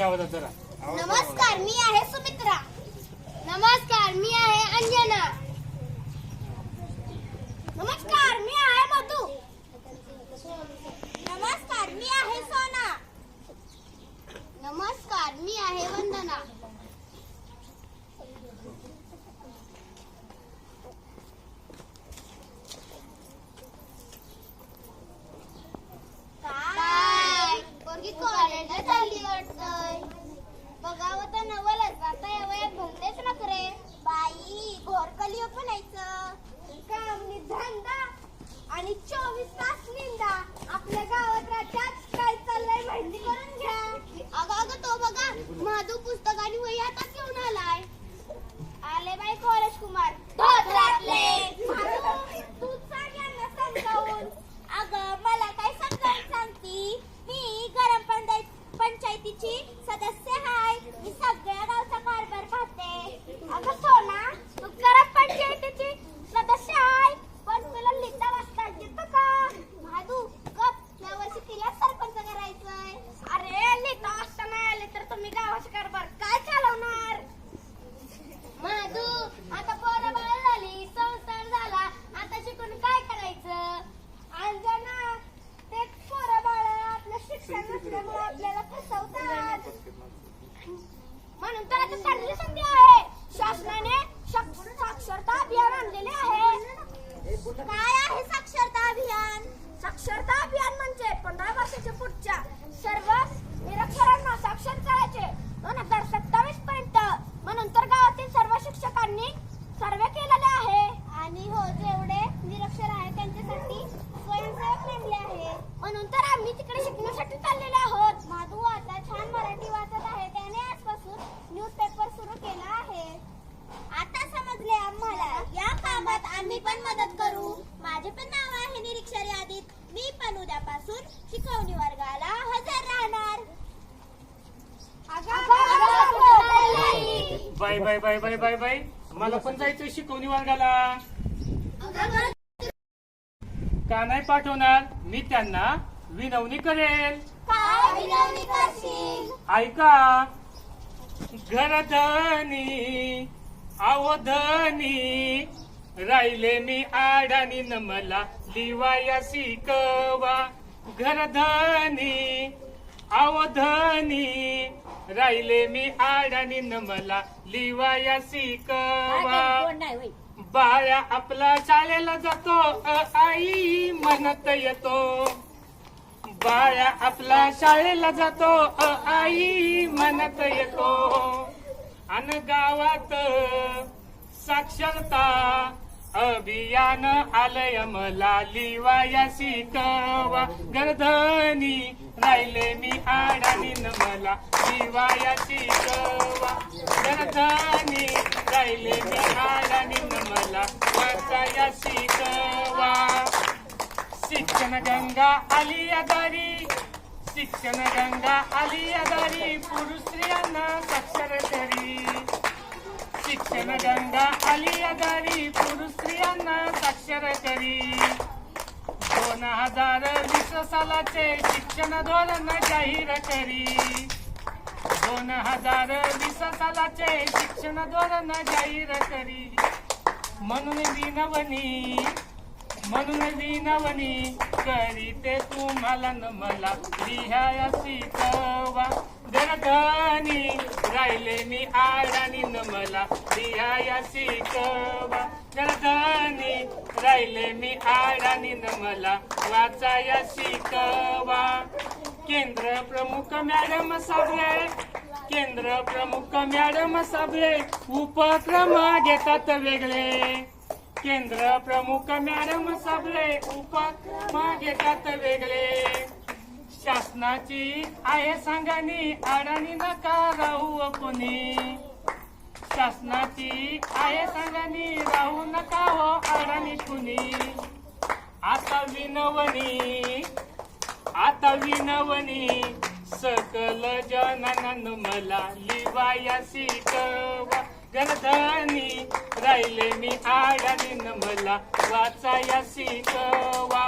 मोठ्या आवाजात जरा नमस्कार मी आहे सुमित्रा. नमस्कार मी आहे अंजना. नमस्कार मी आहे मधू नमस्कार मी आहे सोना नमस्कार मी आहे वंदना काय पोरगी कॉलेजला चालली वाटतंय बघावं तर नवलच आता या वयात भलतेच नखरे बाई घोरकली म्हणायचं काम धंदा आणि चोवीस तास निंदा. आपल्या गावात राज्यात काय चाललंय माहिती करून घ्या. अगं अगं तो बघा माधू पुस्तक आणि वही आता घेऊन आलाय. आले बाई कॉलेज कुमार. धोत्रातले. तू सांग यांना समजावून. अगं मला काय समजावून सांगती? मी गरम पंचायत पंचायतीची सदस्य हाय. मी सगळ्या गावचा कारभार पाहते. अगं सोना तू गरम पंचायतीची सदस्य हाय पण तुला लिहिता वाचता येतं का भादू गप या वर्षी तिला सरपंच करायचंय अरे लिहिता वाचता नाही आले तर तुम्ही गावाचा कारभार काय चालवणार माधू आता पोरं बाळ झाली संसार झाला आता शिकून काय करायचं अंजना ते पोरं बाळ आपलं शिक्षण नसल्यामुळे आपल्याला फसवतात म्हणून तर चांगली संधी आहे. शासनाने साक्षरता अभियान आणले आहे काय आहे साक्षरता अभियान साक्षरता अभियान म्हणजे पंधरा वर्षाच्या पुढच्या सर्व निरक्षरांना साक्षर करायचे दोन हजार सत्तावीस पर्यंत म्हणून तर गावातील सर्व शिक्षकांनी सर्वे केलेले आहे आणि हो जेवढे निरक्षर आहे त्यांच्यासाठी स्वयंसेवक नेमले आहे म्हणून तर आम्ही तिकडे शिकण्यासाठी चाललेले आहोत माधू आता छान मराठी वाचत आहे त्याने आजपासून न्यूजपेपर सुरू केला आहे आता समजले आम्हाला या कामात आम्ही पण मदत करू. माझे पण नाव आहे निरीक्षर यादीत. मी पण उद्यापासून शिकवणी वर्गाला हजर राहणार. Bye bye bye bye bye bye मला पण जायचं शिकवणी वर्गाला. का नाही पाठवणार? मी त्यांना विनवणी करेल. काय विनवणी करशील? ऐका. घरधनी अवधनी राहिले मी आडानी न मला लिवाया शिकवा. घरधनी अवधनी राहिले मी आडानी न मला लिवाया शिकवा बाळा आपला शाळेला जातो आई म्हणत येतो. बाळा आपला शाळेला जातो आई म्हणत येतो. अन गावात साक्षरता अभियान आलय मला लिवाया शिकवा गर्धनी राहिले मी आडानीन मला लिवाया शिकवा गर्धनी राहिले मी आडानीन मला वाचाया शिकवा शिक्षण गंगा आली आधारी शिक्षण गंगा आली आधारी पुरुष स्त्रिया शिक्षण गंगा आली पुरुष स्त्रियांना साक्षर करी दोन हजार वीस सालाचे शिक्षण धोरण जाहीर करी दोन हजार वीस सालाचे शिक्षण धोरण जाहीर करी म्हणून विनवणी म्हणून विनवणी करीते तुम्हाला न मला. लिहायसी तवा गरधनी राहिले मी आडानी न मला लिहाया शिकवा. गरधनी राहिले मी आडानी न मला वाचाया शिकवा. केंद्र प्रमुख मॅडम सगळे केंद्र प्रमुख मॅडम सगळे उपक्रम घेतात वेगळे. केंद्र प्रमुख मॅडम सगळे उपक्रम घेतात वेगळे. शासनाची आहे सांगानी अडाणी नका राहू कोणी. शासनाची आहे सांगानी राहू नका हो अडाणी कुणी. आता विनवणी आता विनवणी सकल जनानंद मला लिवाया कवा गणधनी राहिले मी आडानी न मला वाचाया शिकवा